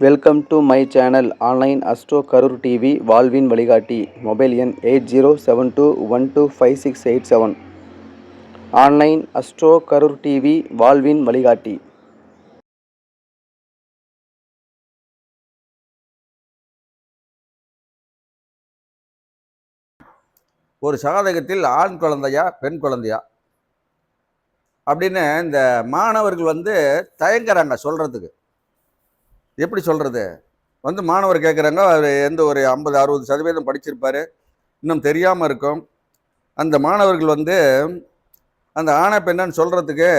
Welcome to my channel online astro Karur TV வாழ்வின் வழிகாட்டி mobile எண் eight zero seven two one two five six eight seven online astro Karur TV வாழ்வின் வழிகாட்டி ஒரு சாதகத்தில் ஆண் குழந்தையா பெண் குழந்தையா? அப்படின்னு இந்த மாணவர்கள் வந்து தயங்குறாங்க சொல்கிறதுக்கு எப்படி சொல்கிறது வந்து மாணவர் கேட்குறாங்க அவர் எந்த ஒரு ஐம்பது அறுபது சதவீதம் படிச்சிருப்பார். இன்னும் தெரியாமல் இருக்கும். அந்த மாணவர்கள் வந்து அந்த ஆணை பெண்ணன்னு சொல்கிறதுக்கு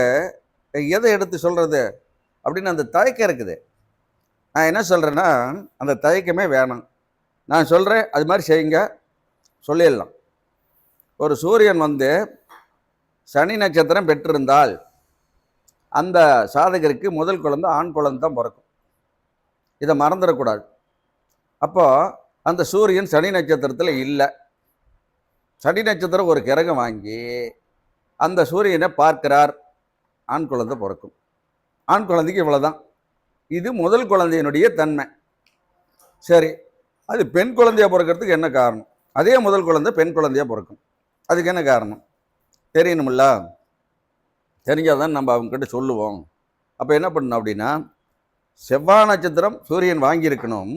எதை எடுத்து சொல்கிறது அப்படின்னு அந்த தயக்கம் இருக்குது. நான் என்ன சொல்கிறேன்னா அந்த தயக்கமே வேணாம். நான் சொல்கிறேன் அது மாதிரி செய்யுங்க. சொல்லிடலாம். ஒரு சூரியன் வந்து சனி நட்சத்திரம் பெற்றிருந்தால் அந்த சாதகருக்கு முதல் குழந்தை ஆண் குழந்தை தான் பிறக்கும். இதை மறந்துடக்கூடாது. அப்போது அந்த சூரியன் சனி நட்சத்திரத்தில் இல்லை. சனி நட்சத்திரம் ஒரு கிரகம் வாங்கி அந்த சூரியனை பார்க்கிறார். ஆண் குழந்தை பிறக்கும். ஆண் குழந்தைக்கு இவ்வளோதான் இது முதல் குழந்தையினுடைய தன்மை. சரி அது பெண் குழந்தையா பிறக்கிறதுக்கு என்ன காரணம்? அதே முதல் குழந்தை பெண் குழந்தையா பிறக்கும். அதுக்கு என்ன காரணம்? தெரியணுமில்ல? தெரிஞ்சால் தான் நம்ம அவங்கக்கிட்ட சொல்லுவோம். அப்போ என்ன பண்ணணும் அப்படின்னா செவ்வாய் நட்சத்திரம் சூரியன் வாங்கியிருக்கணும்.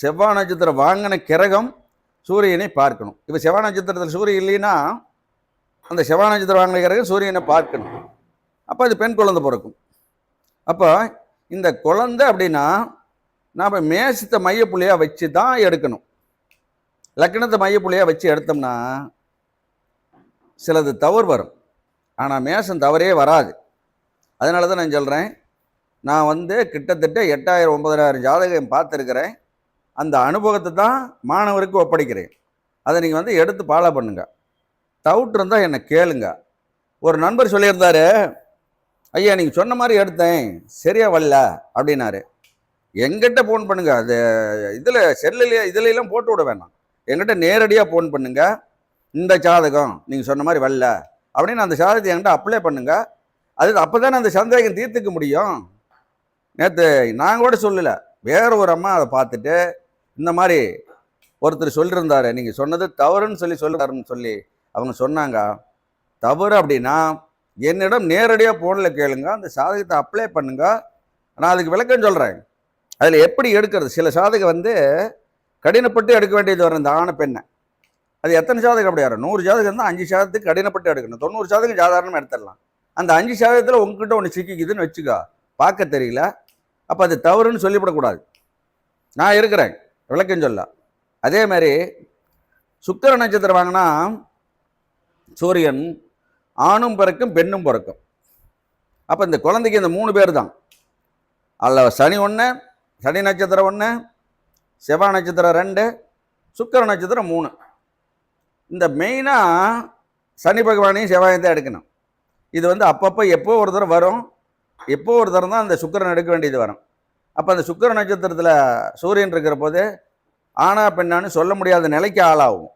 செவ்வாய் நட்சத்திரம் வாங்கின கிரகம் சூரியனை பார்க்கணும். இப்போ செவ்வாய் நட்சத்திரத்தில் சூரியன் இல்லைன்னா அந்த செவ்வாய் நட்சத்திரம் வாங்கின கிரகம் சூரியனை பார்க்கணும். அப்போ அது பெண் குழந்தை பிறக்கும். அப்போ இந்த குழந்தை அப்படின்னா நாம் மேசத்தை மையப்புள்ளியாக வச்சு தான் எடுக்கணும். லக்னத்தை மையப்புள்ளியாக வச்சு எடுத்தோம்னா சிலது தவறு வரும். ஆனால் மேசம் தவறே வராது. அதனால தான் நான் சொல்கிறேன் நான் வந்து கிட்டத்தட்ட எட்டாயிரம் ஒன்பதாயிரம் ஜாதகம் பார்த்துருக்கிறேன். அந்த அனுபவத்தை தான் மாணவருக்கு ஒப்படைக்கிறேன். அதை நீங்கள் வந்து எடுத்து ஃபாலோ பண்ணுங்க. டவுட் இருந்தால் என்னை கேளுங்க. ஒரு நண்பர் சொல்லியிருந்தாரு ஐயா நீங்கள் சொன்ன மாதிரி எடுத்தேன். சரியா வரல. அப்படின்னாரு. எங்கிட்ட ஃபோன் பண்ணுங்க. அது இதில் செல்லுலேயே இதுலலாம் போட்டு விட வேணாம். என்கிட்ட நேரடியாக ஃபோன் பண்ணுங்க. இந்த ஜாதகம் நீங்கள் சொன்ன மாதிரி வரல. அப்படின்னு அந்த ஜாதகத்தை என்கிட்ட அப்ளை பண்ணுங்க. அது அப்போ தானே அந்த சந்தேகம் தீர்த்துக்க முடியும். நேற்று நான் கூட சொல்லலை. வேற ஒரு அம்மா அதை பார்த்துட்டு இந்த மாதிரி ஒருத்தர் சொல்லியிருந்தாரு நீங்கள் சொன்னது தவறுன்னு சொல்லி சொல்லுறாருன்னு சொல்லி அவங்க சொன்னாங்க. தவறு அப்படின்னா என்னிடம் நேரடியாக ஃபோனில் கேளுங்க அந்த சாதகத்தை அப்ளை பண்ணுங்க. நான் அதுக்கு விளக்கம் சொல்கிறேன் அதில் எப்படி எடுக்கிறது? சில சாதகம் வந்து கடினப்பட்டு எடுக்க வேண்டியது வரும் இந்த ஆணை பெண்ணை. அது எத்தனை சாதகம் அப்படி வரும்? நூறு சாதகம் தான் அஞ்சு சாதத்துக்கு கடினப்பட்டு எடுக்கணும். தொண்ணூறு சாதகம் சாதாரணமாக எடுத்துடலாம். அந்த அஞ்சு சாதகத்தில் உங்ககிட்ட ஒன்று சிக்கிக்குதுன்னு வச்சுக்கோ. பார்க்க தெரியல. அப்போ அது தவறுன்னு சொல்லிவிடக்கூடாது. நான் இருக்கிறேன் விளக்கம் சொல்ல. அதே மாதிரி சுக்கர நட்சத்திரம் வாங்கினா சூரியன் ஆணும் பிறக்கும் பெண்ணும் பிறக்கும். அப்போ இந்த குழந்தைக்கு இந்த மூணு பேர் தான். அதில் சனி ஒன்று சனி நட்சத்திரம் ஒன்று செவ்வாய் நட்சத்திரம் ரெண்டு சுக்கிர நட்சத்திரம் மூணு. இந்த மெயினாக சனி பகவானையும் செவ்வாயும் தான் எடுக்கணும். இது வந்து அப்பப்போ எப்போ ஒரு தடவை வரும் எப்போ ஒரு தடவை தான் அந்த சுக்கிரன் எடுக்க வேண்டியது வரும். அப்போ அந்த சுக்கர நட்சத்திரத்தில் சூரியன் இருக்கிற போது ஆணா பெண்ணான்னு சொல்ல முடியாத நிலைக்கு ஆளாகும்.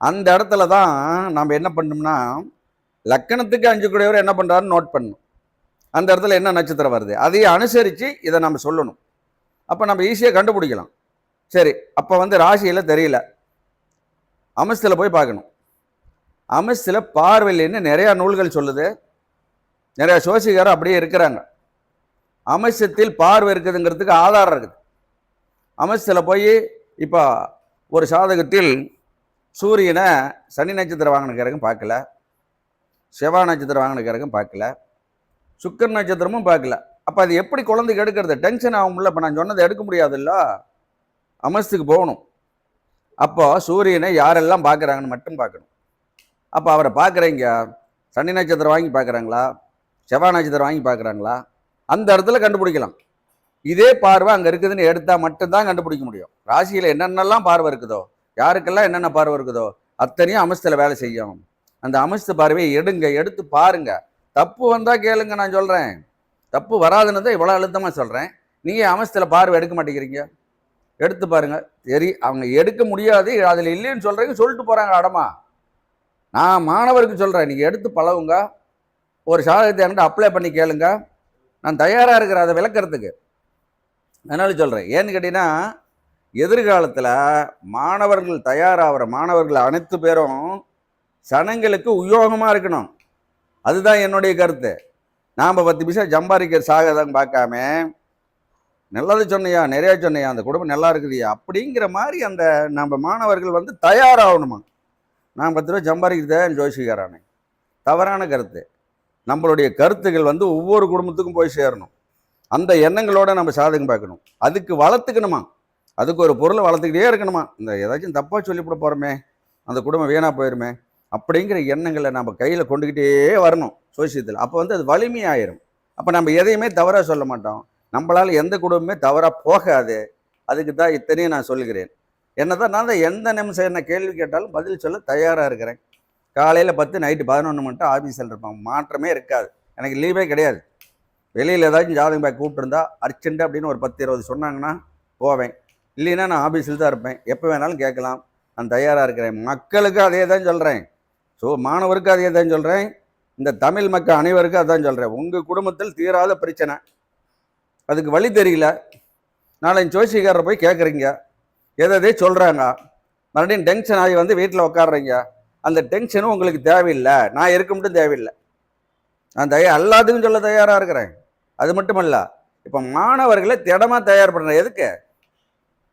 அந்த இடத்துல தான் நம்ம என்ன பண்ணோம்னா லக்கணத்துக்கு அஞ்சு கூடியவர் என்ன பண்ணுறாருன்னு நோட் பண்ணணும். அந்த இடத்துல என்ன நட்சத்திரம் வருது? அதையே அனுசரித்து இதை நம்ம சொல்லணும். அப்போ நம்ம ஈஸியாக கண்டுபிடிக்கலாம். சரி அப்போ வந்து ராசியில் தெரியல. அமஸ்தில் போய் பார்க்கணும். அமஸ்தில் பார்வையில்னு நிறையா நூல்கள் சொல்லுது. நிறையா சோசிகாரம் அப்படியே இருக்கிறாங்க. அமசத்தில் பார்வை இருக்குதுங்கிறதுக்கு ஆதாரம் இருக்குது. அமைச்சத்தில் போய் இப்போ ஒரு சாதகத்தில் சூரியனை சனி நட்சத்திரம் வாங்கின கிரகம் பார்க்கல. செவ்வாய் நட்சத்திரம் வாங்கின கிரகம் பார்க்கல. சுக்கர நட்சத்திரமும் பார்க்கல. அப்போ அது எப்படி குழந்தைக்கு எடுக்கிறது? டென்ஷன் ஆகும்ல இப்போ நான் சொன்னதை எடுக்க முடியாதுல்ல? அமஸ்துக்கு போகணும். அப்போ சூரியனை யாரெல்லாம் பார்க்குறாங்கன்னு மட்டும் பார்க்கணும். அப்போ அவரை பார்க்குறீங்க? சனி நட்சத்திரம் வாங்கி பார்க்குறாங்களா? செவ்வாய் நட்சத்திரம் வாங்கி பார்க்குறாங்களா? அந்த இடத்துல கண்டுபிடிக்கலாம். இதே பார்வை அங்கே இருக்குதுன்னு எடுத்தால் மட்டும்தான் கண்டுபிடிக்க முடியும். ராசியில் என்னென்னலாம் பார்வை இருக்குதோ யாருக்கெல்லாம் என்னென்ன பார்வை இருக்குதோ அத்தனையும் அமிஷத்தில் வேலை செய்யும். அந்த அமஸ்து பார்வையை எடுங்க எடுத்து பாருங்க. தப்பு வந்தால் கேளுங்க நான் சொல்கிறேன் தப்பு வராதுன்னு தான் இவ்வளோ அழுத்தமாக சொல்கிறேன் நீங்கள் அமிஷத்தில் பார்வை எடுக்க மாட்டேங்கிறீங்க. எடுத்து பாருங்கள் சரி அவங்க எடுக்க முடியாது அதில் இல்லைன்னு சொல்கிறீங்க சொல்லிட்டு போகிறாங்க அடமா. நான் மாணவருக்கு சொல்கிறேன் நீங்கள் எடுத்து பழகுங்க. ஒரு சாதகத்தை என்கிட்ட அப்ளை பண்ணி கேளுங்க. நான் தயாராக இருக்கிறேன் அதை விளக்கறதுக்கு. அதனால சொல்கிறேன் ஏன்னு கேட்டிங்கன்னா எதிர்காலத்தில் மாணவர்கள் தயாராகிற மாணவர்கள் அனைத்து பேரும் சனங்களுக்கு உயோகமாக இருக்கணும். அதுதான் என்னுடைய கருத்து. நாம் பத்து பைசா சம்பாதிக்க சாகதான் பார்க்காம நல்லது சொன்னையா நிறையா சொன்னையா அந்த குடும்பம் நல்லா இருக்குதுயா அப்படிங்கிற மாதிரி அந்த நம்ம மாணவர்கள் வந்து தயாராகணுமா? நான் பத்து ரூபா சம்பாதிக்கிறதேன் ஜோசிக்கிறானே தவறான கருத்து. நம்மளுடைய கருத்துக்கள் வந்து ஒவ்வொரு குடும்பத்துக்கும் போய் சேரணும். அந்த எண்ணங்களோட நம்ம சாதகம் பார்க்கணும். அதுக்கு வளர்த்துக்கணுமா? அதுக்கு ஒரு பொருளை வளர்த்துக்கிட்டே இருக்கணுமா? இந்த ஏதாச்சும் தப்பாக சொல்லிவிட போகிறோமே அந்த குடும்பம் வீணாக போயிருமே. அப்படிங்கிற எண்ணங்களை நம்ம கையில் கொண்டுக்கிட்டே வரணும் சோசியத்தில். அப்போ வந்து அது வலிமையாயிரும். அப்போ நம்ம எதையுமே தவறாக சொல்ல மாட்டோம். நம்மளால் எந்த குடும்பமே தவறாக போகாது. அதுக்கு தான் இத்தனையும் நான் சொல்கிறேன் என்னதான் நான் எந்த நிமிஷம் என்ன கேள்வி கேட்டாலும் பதில் சொல்ல தயாராக இருக்கிறேன். காலையில் பத்து நைட்டு பதினொன்று மட்டும் ஆஃபீஸில் இருப்பாங்க. மாற்றமே இருக்காது. எனக்கு லீவே கிடையாது. வெளியில் ஏதாச்சும் ஜாதகம் பாய் கூப்பிட்டுருந்தா அர்ஜென்ட் அப்படின்னு ஒரு பத்து இருபது சொன்னாங்கன்னா போவேன். இல்லைன்னா நான் ஆஃபீஸில் தான் இருப்பேன். எப்போ வேணாலும் கேட்கலாம். நான் தயாராக இருக்கிறேன். மக்களுக்கு அதே தான் சொல்கிறேன் ஸோ மாணவருக்கு அதே தான் சொல்கிறேன் இந்த தமிழ் மக்கள் அனைவருக்கும் அதான் சொல்கிறேன் உங்கள் குடும்பத்தில் தீராத பிரச்சனை. அதுக்கு வழி தெரியல. நாளைக்கு ஜோசிக்காரரை போய் கேட்குறீங்க எதை சொல்கிறாங்க மறுபடியும் டென்ஷன் ஆகி வந்து வீட்டில் உட்காடுறீங்க அந்த டென்ஷனும் உங்களுக்கு தேவையில்லை. நான் இருக்க மட்டும் தேவையில்லை. நான் தயார் எல்லாத்துக்கும் சொல்ல தயாராக இருக்கிறேன். அது மட்டுமல்ல இப்போ மாணவர்களை திடமாக தயார் பண்ணுறேன் எதுக்கு?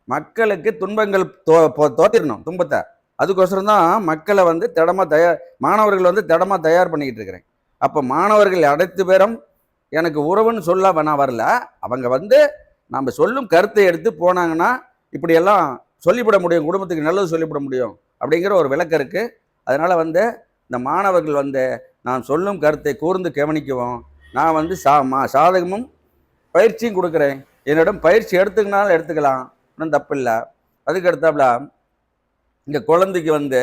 மக்களுக்கு துன்பங்கள் தோ தோத்திடணும் துன்பத்தை. அதுக்கோசரம் தான் மக்களை வந்து திடமாக தயார் மாணவர்கள் வந்து திடமாக தயார் பண்ணிக்கிட்டு இருக்கிறேன். அப்போ மாணவர்கள் அனைத்து பேரும் எனக்கு உறவுன்னு சொல்ல நான் வரல. அவங்க வந்து நம்ம சொல்லும் கருத்தை எடுத்து போனாங்கன்னா இப்படியெல்லாம் சொல்லிவிட முடியும் குடும்பத்துக்கு நல்லது சொல்லிவிட முடியும் அப்படிங்கிற ஒரு விளக்கம் இருக்குது அதனால் வந்து இந்த மாணவர்கள் வந்து நான் சொல்லும் கருத்தை கூர்ந்து கவனிக்கவும். நான் வந்து சா மா சாதகமும் பயிற்சியும் கொடுக்குறேன். என்னிடம் பயிற்சி எடுத்துக்கினாலும் எடுத்துக்கலாம். ஒன்றும் தப்பில்லை. அதுக்கு அடுத்தாப்புல இந்த குழந்தைக்கு வந்து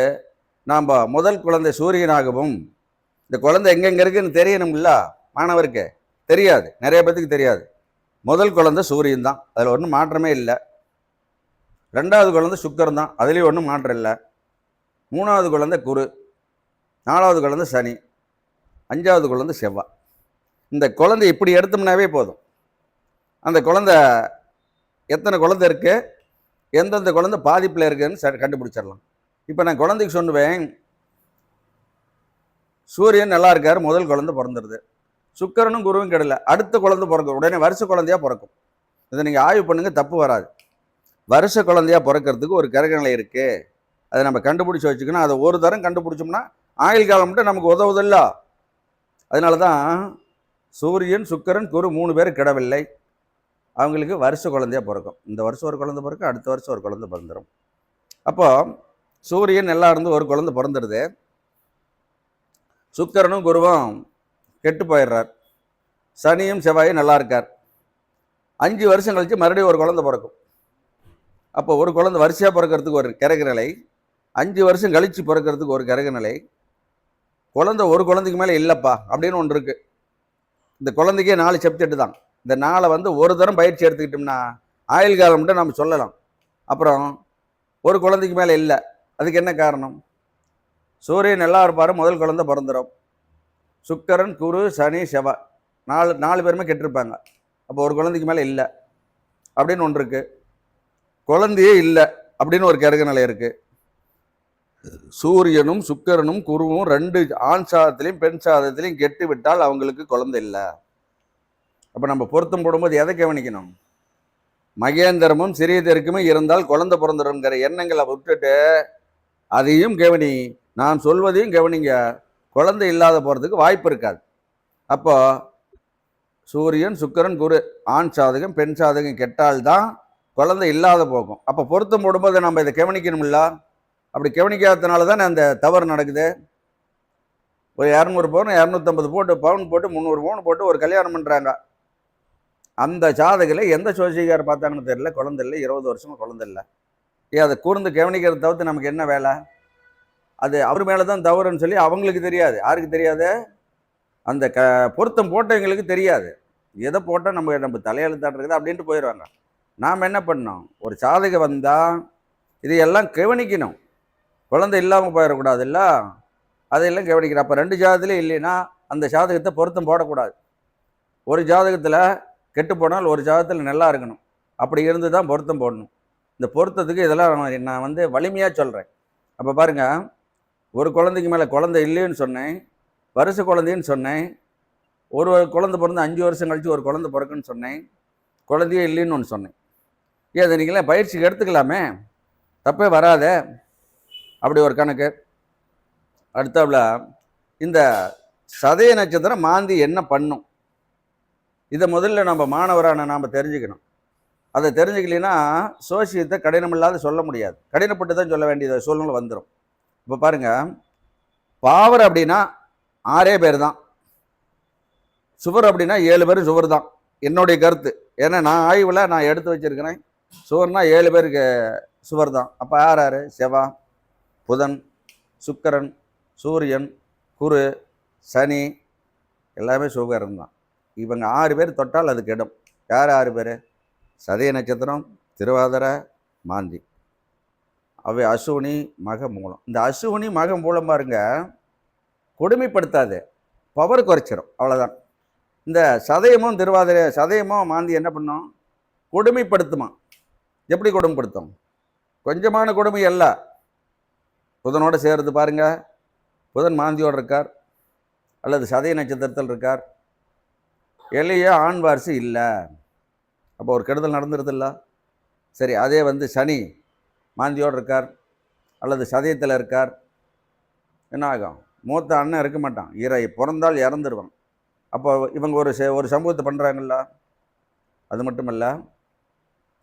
நாம் முதல் குழந்தை சூரியனாகவும் இந்த குழந்தை எங்கெங்கே இருக்குன்னு தெரியணும்ல? மாணவருக்கு. தெரியாது. நிறைய பேத்துக்கு தெரியாது. முதல் குழந்தை சூரியன் தான். அதில் ஒன்றும் மாற்றமே இல்லை. ரெண்டாவது குழந்தை சுக்கரன் தான். அதுலேயும் ஒன்றும் மாற்றம் இல்லை. மூணாவது குழந்தை குரு நாலாவது குழந்தை சனி அஞ்சாவது குழந்தை செவ்வாய் இந்த குழந்தை இப்படி எடுத்தோம்னாவே போதும். அந்த குழந்தை எத்தனை குழந்தை இருக்குது எந்தெந்த குழந்தை பாதிப்பில் இருக்குதுன்னு ச கண்டுபிடிச்சிடலாம். இப்போ நான் குழந்தைக்கு சொல்லுவேன் சூரியன் நல்லா இருக்கார் முதல் குழந்தை பிறந்துடுது சுக்கரனும் குருவும் கெடல அடுத்த குழந்தை பிறக்கும் உடனே வருஷ குழந்தையா பிறக்கும். இதை நீங்கள் ஆய்வு பண்ணுங்கள் தப்பு வராது. வருஷ குழந்தையா பிறக்கிறதுக்கு ஒரு கிரகநிலை இருக்குது அதை நம்ம கண்டுபிடிச்சி வச்சுக்கணும். அதை ஒரு தரம் கண்டுபிடிச்சோம்னா ஆயுள் காலம் மட்டும் நமக்கு உதவுதில்ல. அதனால தான் சூரியன் சுக்கரன் குரு மூணு பேர் கிடவில்லை. அவங்களுக்கு வருஷ குழந்தையா பிறக்கும். இந்த வருஷம் ஒரு குழந்தை பிறக்கும் அடுத்த வருஷம் ஒரு குழந்தை பிறந்துடும் அப்போ சூரியன் எல்லா இருந்து ஒரு குழந்தை பிறந்துடுது சுக்கரனும் குருவும் கெட்டு போயிடுறார். சனியும் செவ்வாயும் நல்லா இருக்கார். அஞ்சு வருஷம் கழித்து மறுபடியும் ஒரு குழந்தை பிறக்கும். அப்போ ஒரு குழந்தை வரிசையாக பிறக்கிறதுக்கு ஒரு கிரகநிலை அஞ்சு வருஷம் கழிச்சு பிறக்கிறதுக்கு ஒரு கிரக நிலை. குழந்தை ஒரு குழந்தைக்கு மேலே இல்லைப்பா அப்படின்னு ஒன்று இருக்குது இந்த குழந்தைக்கே நாலு சப்ஜெக்ட் தான். இந்த நாளை வந்து ஒரு தரம் பயிற்சி எடுத்துக்கிட்டோம்னா ஆயுள் காலம்ட்டு நம்ம சொல்லலாம். அப்புறம் ஒரு குழந்தைக்கு மேலே இல்லை. அதுக்கு என்ன காரணம்? சூரியன் நல்லா இருப்பார் முதல் குழந்தை பிறந்துடும் சுக்கரன் குரு சனி செவா நாலு நாலு பேருமே கெட்டிருப்பாங்க. அப்போ ஒரு குழந்தைக்கு மேலே இல்லை. அப்படின்னு ஒன்று இருக்குது குழந்தையே இல்லை அப்படின்னு ஒரு கருக நிலை இருக்குது சூரியனும் சுக்கரனும் குருவும் ரெண்டு ஆண் சாதத்திலையும் பெண் சாதத்திலையும் கெட்டு விட்டால் அவங்களுக்கு குழந்தை இல்லை. அப்போ நம்ம பொருத்தம் போடும்போது எதை கவனிக்கணும்? மகேந்திரமும் சிறியதற்குமே இருந்தால் குழந்தை பிறந்துடுங்கிற எண்ணங்களை விட்டுட்டு அதையும் கவனி. நான் சொல்வதையும் கவனிங்க. குழந்தை இல்லாத போகிறதுக்கு வாய்ப்பு இருக்காது. அப்போ சூரியன் சுக்கரன் குரு ஆண் சாதகம் பெண் சாதகம் கெட்டால்தான் குழந்தை இல்லாத போகும். அப்போ பொருத்தம் போடும்போது நம்ம இதை கவனிக்கணும்ல அப்படி கவனிக்காததுனால தானே அந்த தவறு நடக்குது? ஒரு இரநூறு பவுன் இரநூத்தம்பது போட்டு பவுன் போட்டு முந்நூறு பவுன் போட்டு ஒரு கல்யாணம் பண்ணுறாங்க அந்த ஜாதகில் எந்த சோசிகார் பார்த்தாங்கன்னு தெரியல குழந்தை இல்லை இருபது வருஷமாக குழந்தை இல்லை. ஏ அதை கூர்ந்து கவனிக்கிறத தவிர்த்து நமக்கு என்ன வேலை? அது அவர் மேலே தான் தவறுன்னு சொல்லி அவங்களுக்கு தெரியாது. யாருக்கு தெரியாது? அந்த க பொருத்தம் போட்டவங்களுக்கு தெரியாது. எதை போட்டால் நம்ம நம்ம தலையெழுத்தாட்டுறது அப்படின்ட்டு போயிடுவாங்க. நாம் என்ன பண்ணோம் ஒரு சாதகம் வந்தால் இதையெல்லாம் கவனிக்கணும். குழந்தை இல்லாமல் போயிடக்கூடாதுல்ல? அதையெல்லாம் கவனிக்கிறேன் அப்போ ரெண்டு ஜாதகத்துலேயும் இல்லைன்னா அந்த ஜாதகத்தை பொருத்தம் போடக்கூடாது. ஒரு ஜாதகத்தில் கெட்டு போனால் ஒரு ஜாதகத்தில் நல்லா இருக்கணும். அப்படி இருந்து தான் பொருத்தம் போடணும். இந்த பொருத்தத்துக்கு இதெல்லாம் நான் வந்து வலிமையாக சொல்கிறேன் அப்போ பாருங்க ஒரு குழந்தைக்கு மேலே குழந்தை இல்லைன்னு சொன்னேன் வருஷ குழந்தைன்னு சொன்னேன் ஒரு குழந்தை பிறந்து அஞ்சு வருஷம் கழித்து ஒரு குழந்தை பிறக்குன்னு சொன்னேன் குழந்தையே இல்லைன்னு ஒன்று சொன்னேன். ஏன் அதை நீங்களே பயிற்சிக்கு எடுத்துக்கலாமே. தப்பே வராதே. அப்படி ஒரு கணக்கு. அடுத்தாப்புல இந்த சதய நட்சத்திரம் மாந்தி என்ன பண்ணும்? இதை முதல்ல நம்ம மாணவரான நாம் தெரிஞ்சுக்கணும். அதை தெரிஞ்சுக்கலைன்னா சோசியத்தை கடினமில்லாத சொல்ல முடியாது. கடினப்பட்டு தான் சொல்ல வேண்டிய சூழ்நிலை வந்துடும் இப்போ பாருங்கள் பாவர் அப்படின்னா ஆறே பேர் தான். சுவர் அப்படின்னா ஏழு பேர் சுவர் தான். என்னுடைய கருத்து. ஏன்னா நான் ஆய்வில் நான் எடுத்து வச்சிருக்கிறேன் சுவர்னால் ஏழு பேருக்கு சுவர் தான். அப்போ யார் யார்? செவ்வா. புதன் சுக்கரன் சூரியன் குரு சனி எல்லாமே சுகரம் தான். இவங்க ஆறு பேர் தொட்டால் அது கெடும். யார் ஆறு பேர்? சதய நட்சத்திரம் திருவாதிரை மாந்தி. அவை அசுவினி மக மூலம் இந்த அசுவினி மக மூலம் பாருங்க கொடுமைப்படுத்தாது. பவர் குறைச்சிடும் அவ்வளோதான் இந்த சதயமும் திருவாதிரை சதயமும் மாந்தி என்ன பண்ணும்? கொடுமைப்படுத்துமா? எப்படி கொடுமைப்படுத்தும்? கொஞ்சமான கொடுமை எல்லாம் புதனோடு சேர்ந்து பாருங்கள் புதன் மாந்தியோடு இருக்கார். அல்லது சதய நட்சத்திரத்தில் இருக்கார். எளிய ஆண் வாரிசு இல்லை. அப்போ ஒரு கெடுதல் நடந்துருதில்ல. சரி அதே வந்து சனி மாந்தியோடு இருக்கார். அல்லது சதயத்தில் இருக்கார். என்ன ஆகும்? மூத்த அண்ணன் இருக்க மாட்டான். இறை பிறந்தால் இறந்துருவான். அப்போ இவங்க ஒரு ஒரு சமூகத்தை பண்ணுறாங்கல்ல அது மட்டும் இல்லை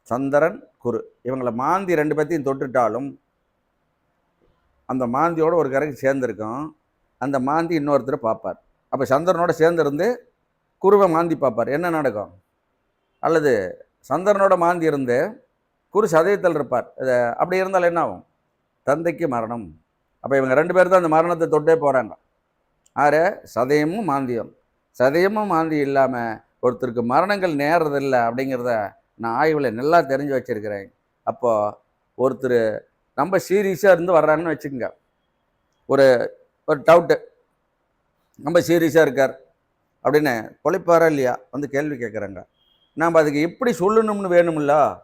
சந்திரன் குரு இவங்களை மாந்தி ரெண்டு பேர்த்தையும் தொட்டுட்டாலும் அந்த மாந்தியோட ஒரு கரைக்கு சேர்ந்துருக்கும் அந்த மாந்தி இன்னொருத்தரை பார்ப்பார். அப்போ சந்திரனோட சேர்ந்துருந்து குருவை மாந்தி பார்ப்பார். என்ன நடக்கும்? அல்லது சந்திரனோட மாந்தி இருந்து குரு சதயத்தில் இருப்பார். இது அப்படி இருந்தால் என்ன ஆகும்? தந்தைக்கு மரணம். அப்போ இவங்க ரெண்டு பேர் தான் அந்த மரணத்தை தொட்டே போகிறாங்க ஆறு சதயமும் மாந்தியம். சதயமும் மாந்தி இல்லாமல் ஒருத்தருக்கு மரணங்கள் நேர்றதில்லை அப்படிங்கிறத நான் ஆய்வில் நல்லா தெரிஞ்சு வச்சுருக்கிறேன். அப்போது ஒருத்தர் ரொம்ப சீரியஸாக இருந்து வர்றாங்கன்னு வச்சுக்கோங்க. ஒரு ஒரு டவுட்டு ரொம்ப சீரியஸாக இருக்கார் அப்படின்னு பொழைப்பாரா இல்லையா? வந்து கேள்வி கேட்குறாங்க. நாம் அதுக்கு எப்படி சொல்லணும்னு வேணும்ல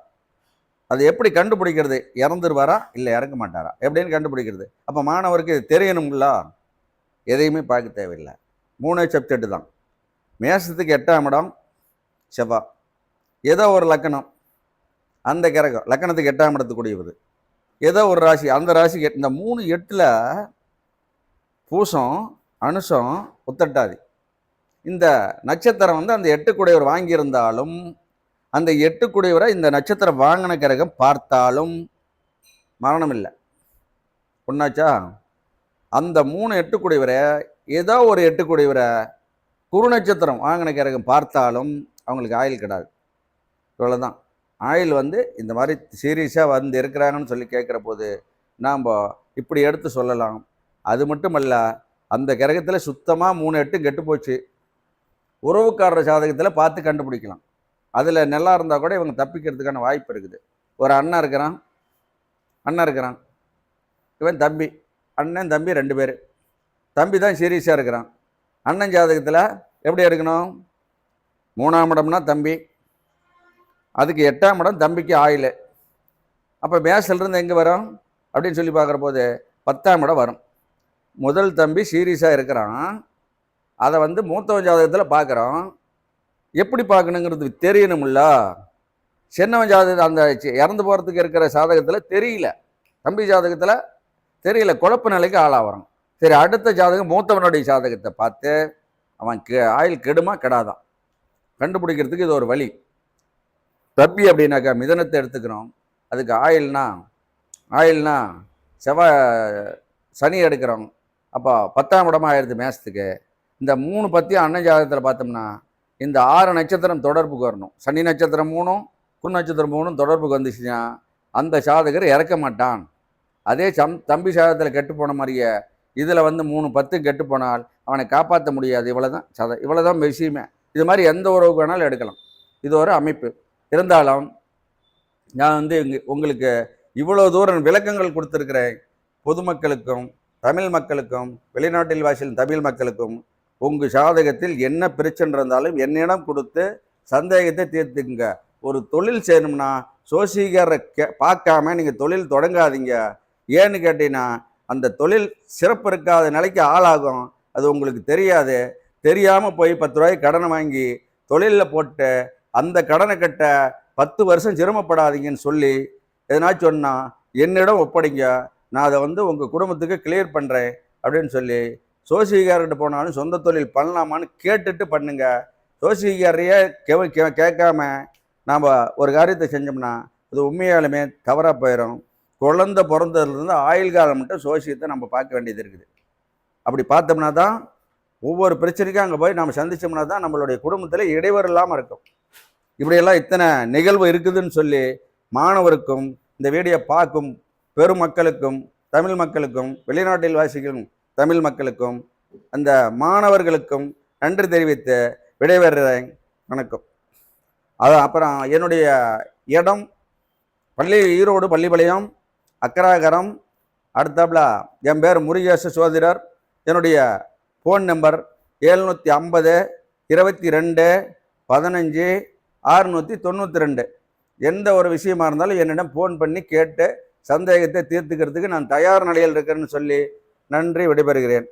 அது எப்படி கண்டுபிடிக்கிறது? இறந்துருவாரா? இல்லை இறங்க மாட்டாரா? எப்படின்னு கண்டுபிடிக்கிறது? அப்போ மாணவருக்கு இது தெரியணும்ல? எதையுமே பார்க்க தேவையில்லை. மூணே சப்ஜெக்ட் தான். மேசத்துக்கு எட்டாம் இடம் செவ்வா. ஏதோ ஒரு லக்கணம். அந்த கிரகம் லக்கணத்துக்கு எட்டாம் இடத்துக்குடியது ஏதோ ஒரு ராசி அந்த ராசி இந்த மூணு எட்டில் பூசம் அனுஷம் உத்தட்டாதி. இந்த நட்சத்திரம் வந்து அந்த எட்டுக்குடையவர் வாங்கியிருந்தாலும் அந்த எட்டுக்குடையவரை இந்த நட்சத்திரம் வாங்கின கிரகம் பார்த்தாலும் மரணம் இல்லை ஒன்றாச்சா அந்த மூணு எட்டுக்குடையவரை ஏதோ ஒரு எட்டுக்குடையவரை குரு நட்சத்திரம் வாங்கின கிரகம் பார்த்தாலும் அவங்களுக்கு ஆயில் கிடாது. இவ்வளோதான் ஆயில் வந்து இந்த மாதிரி சீரியஸாக வந்து இருக்கிறாங்கன்னு சொல்லி கேட்குற போது நாம் இப்படி எடுத்து சொல்லலாம். அது மட்டுமல்ல அந்த கிரகத்தில் சுத்தமாக மூணு எட்டு கெட்டு போச்சு. உறவுக்காரர் ஜாதகத்தில் பார்த்து கண்டுபிடிக்கலாம். அதில் நல்லா இருந்தால் கூட இவங்க தப்பிக்கிறதுக்கான வாய்ப்பு இருக்குது. ஒரு அண்ணன் இருக்கிறான். அண்ணன் இருக்கிறான். இவன் தம்பி. அண்ணன் தம்பி ரெண்டு பேர். தம்பி தான் சீரியஸாக இருக்கிறான். அண்ணன் ஜாதகத்தில் எப்படி எடுக்கணும்? மூணாம் இடம்னா தம்பி. அதுக்கு எட்டாம் இடம் தம்பிக்கு ஆயில். அப்போ மேசிலிருந்து எங்கே வரும்? அப்படின்னு சொல்லி பார்க்குற போது பத்தாம் இடம் வரும். முதல் தம்பி சீரியஸாக இருக்கிறான். அதை வந்து மூத்தவன் ஜாதகத்தில் பார்க்குறோம். எப்படி பார்க்கணுங்கிறது தெரியணும்ல. சின்னவன் ஜாதகம் அந்த இறந்து போகிறதுக்கு இருக்கிற ஜாதகத்தில் தெரியல. தம்பி ஜாதகத்தில் தெரியல. குழப்ப நிலைக்கு ஆளாகிறோம் சரி அடுத்த ஜாதகம் மூத்தவனுடைய ஜாதகத்தை பார்த்து அவன் கெ ஆயில் கெடுமா கெடாதான் கண்டுபிடிக்கிறதுக்கு இது ஒரு வழி. தப்பி அப்படின்னாக்கா மிதனத்தை எடுத்துக்கிறோம். அதுக்கு ஆயில்னா ஆயில்னா செவ்வாய் சனி எடுக்கிறோம். அப்போ பத்தாம் இடமா ஆயிடுது மேசத்துக்கு. இந்த மூணு பற்றியும் அன்ன ஜாதகத்தில் பார்த்தோம்னா இந்த ஆறு நட்சத்திரம் தொடர்புக்கு வரணும். சனி நட்சத்திரம் மூணும் குன் நட்சத்திரம் மூணும் தொடர்புக்கு வந்துச்சுன்னா அந்த சாதகர் இறக்க மாட்டான். அதே சம் தம்பி சாதகத்தில் கெட்டு போன மாதிரியே இதில் வந்து மூணு பத்து கெட்டு போனால் அவனை காப்பாற்ற முடியாது. இவ்வளோ தான் சத இவ்வளோ தான் விஷயமே. இது மாதிரி எந்த உறவுக்கு வேணாலும் எடுக்கலாம். இது ஒரு அமைப்பு. இருந்தாலும் நான் வந்து உங்களுக்கு இவ்வளோ தூரம் விளக்கங்கள் கொடுத்துருக்கிறேன் பொதுமக்களுக்கும் தமிழ் மக்களுக்கும் வெளிநாட்டில் வாசிக்கும் தமிழ் மக்களுக்கும் உங்கள் ஜாதகத்தில் என்ன பிரச்சனை இருந்தாலும் என்னிடம் கொடுத்து சந்தேகத்தை தீர்த்துக்குங்க. ஒரு தொழில் செய்யணும்னா சோசிகரை கே பார்க்காம நீங்கள் தொழில் தொடங்காதீங்க. ஏன்னு கேட்டீங்கன்னா அந்த தொழில் சிறப்பு இருக்காத நிலைக்கு ஆளாகும். அது உங்களுக்கு தெரியாது. தெரியாமல் போய் பத்து ரூபாய்க்கு கடனை வாங்கி தொழிலில் போட்டு அந்த கடனை கட்ட பத்து வருஷம் சிரமப்படாதீங்கன்னு சொல்லி எதனாச்சும் சொன்னால் என்னிடம் ஒப்படைங்க. நான் அதை வந்து உங்கள் குடும்பத்துக்கு கிளியர் பண்ணுறேன் அப்படின்னு சொல்லி சோசிகார்கிட்ட போனாலும் சொந்த தொழில் பண்ணலாமான்னு கேட்டுட்டு பண்ணுங்க. சோசிகாரையே கே கேட்காம நாம் ஒரு காரியத்தை செஞ்சோம்னா அது உண்மையாலுமே தவறாக போயிடும் குழந்த பிறந்ததுலேருந்து ஆயுள் காலம் மட்டும் சோசியத்தை நம்ம பார்க்க வேண்டியது இருக்குது. அப்படி பார்த்தோம்னா தான் ஒவ்வொரு பிரச்சனைக்கும் அங்கே போய் நம்ம சந்திச்சோம்னா தான் நம்மளுடைய குடும்பத்தில் இடைவெளி இல்லாமல் இருக்கும். இப்படியெல்லாம் இத்தனை நிகழ்வு இருக்குதுன்னு சொல்லி மாணவருக்கும் இந்த வீடியோ பார்க்கும் பெருமக்களுக்கும் தமிழ் மக்களுக்கும் வெளிநாட்டில் வாசிக்கும் தமிழ் மக்களுக்கும் அந்த மாணவர்களுக்கும் நன்றி தெரிவித்து விடைபெறுகிறேன். வணக்கம். அது அப்புறம் என்னுடைய இடம் பள்ளி ஈரோடு பள்ளிப்பாளையம் அக்கராகரம். அடுத்தாப்புல என் பேர் முருகேச சோதிடர். என்னுடைய ஃபோன் நம்பர் எழுநூற்றி ஐம்பது இருபத்தி ரெண்டு பதினஞ்சு ஆறுநூற்றி தொண்ணூற்றி ரெண்டு. எந்த ஒரு விஷயமா இருந்தாலும் என்னிடம் ஃபோன் பண்ணி கேட்டு சந்தேகத்தை தீர்த்துக்கிறதுக்கு நான் தயார் நிலையில் இருக்கிறேன்னு சொல்லி நன்றி விடைபெறுகிறேன்.